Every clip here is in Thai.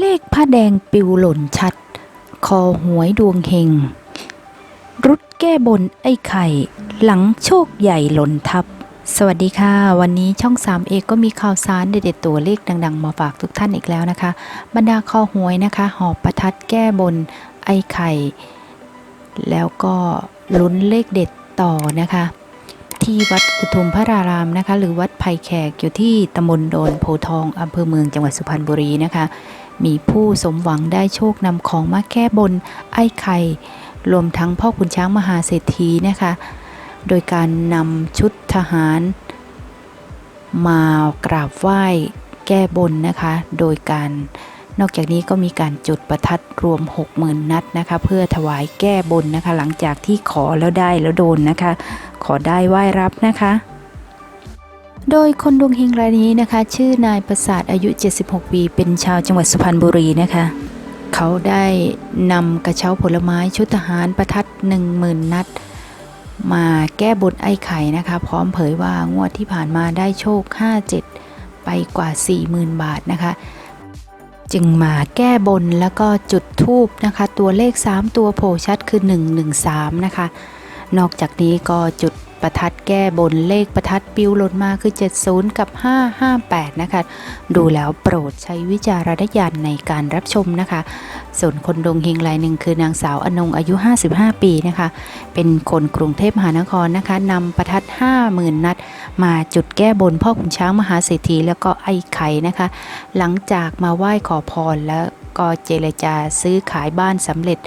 เลขผ้าแดงปิวหล่นชัด คอหวยดวงเฮง รุดแก้บนไอ้ไข่ หลังโชคใหญ่หล่นทับ สวัสดีค่ะ วันนี้ช่อง 3 เอกก็มีข่าวสารเด็ดๆตัวเลขดัง ๆ มาฝากทุกท่านอีกแล้วนะคะ บรรดาคอหวยนะคะ หอบประทัดแก้บนไอ้ไข่ แล้วก็ลุ้นเลขเด็ดต่อนะคะ ที่วัดอุทุมพระรารามนะคะ หรือวัดไผ่แขกอยู่ที่ตำบลโดนโพทองอำเภอเมืองจังหวัดสุพรรณบุรีนะคะ มีผู้สมหวังได้โชคนำของมาแก้บนไอ้ไข่ รวมทั้งพ่อขุนช้างมหาเศรษฐีนะคะ โดยการนำชุดทหาร มากราบไหว้แก้บนนะคะ โดยการนอกจากนี้ก็มีการจุดประทัดรวม 60,000 นัดนะคะ เพื่อถวายแก้บนนะคะ หลังจากที่ขอแล้วได้แล้วโดนนะคะ ขอได้ไหว้รับนะคะ โดยคนดวงเฮงรายนี้นะคะ ชื่อนายประสาทอายุ 76 ปี เป็นชาวจังหวัดสุพรรณบุรีนะคะ เขาได้นำกระเช้าผลไม้ชุดทหารประทัด 10,000 นัด มาแก้บนไอ้ไข่นะคะ พร้อมเผยว่างวดที่ผ่านมาได้โชค 57 ไปกว่า 40,000 บาทนะคะ จึงมาแก้บนแล้วก็จุดทูบนะคะ ตัวเลข 3 ตัวโผล่ชัดคือ 113 นะคะ นอกจากนี้ก็จุดประทัดแก้บนเลขประทัดปิวหล่นมาคือ 70 กับ 558 นะคะ ดูแล้วโปรดใช้วิจารณญาณในการรับชมนะคะ ส่วนคนดวงเฮงรายหนึ่งคือนางสาวอนงอายุ 55 ปีนะคะ เป็นคนกรุงเทพมหานครนะคะนำประทัด 50,000 นัด มาจุดแก้บนพ่อขุนช้างมหาเศรษฐีแล้วก็ไอ้ไข่นะคะ หลังจากมาไหว้ขอพรแล้ว ก็เจรจาซื้อขายบ้านสำเร็จ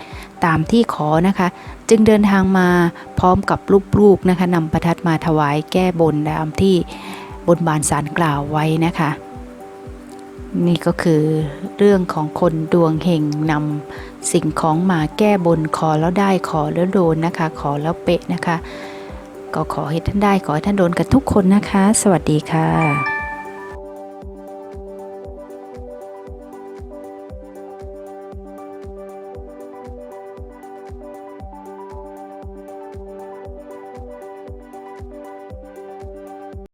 ตามที่ขอนะคะ จึงเดินทางมาพร้อมกับลูกๆนะคะนำประทัดมาถวายแก้บนตามที่บนบานสารกล่าวไว้นะคะ นี่ก็คือเรื่องของคนดวงเฮงนำสิ่งของมาแก้บนขอแล้วได้ขอแล้วโดนนะคะ ขอแล้วเป๊ะนะคะ ก็ขอให้ท่านได้ขอให้ท่านโดนกันทุกคนนะคะ สวัสดีค่ะ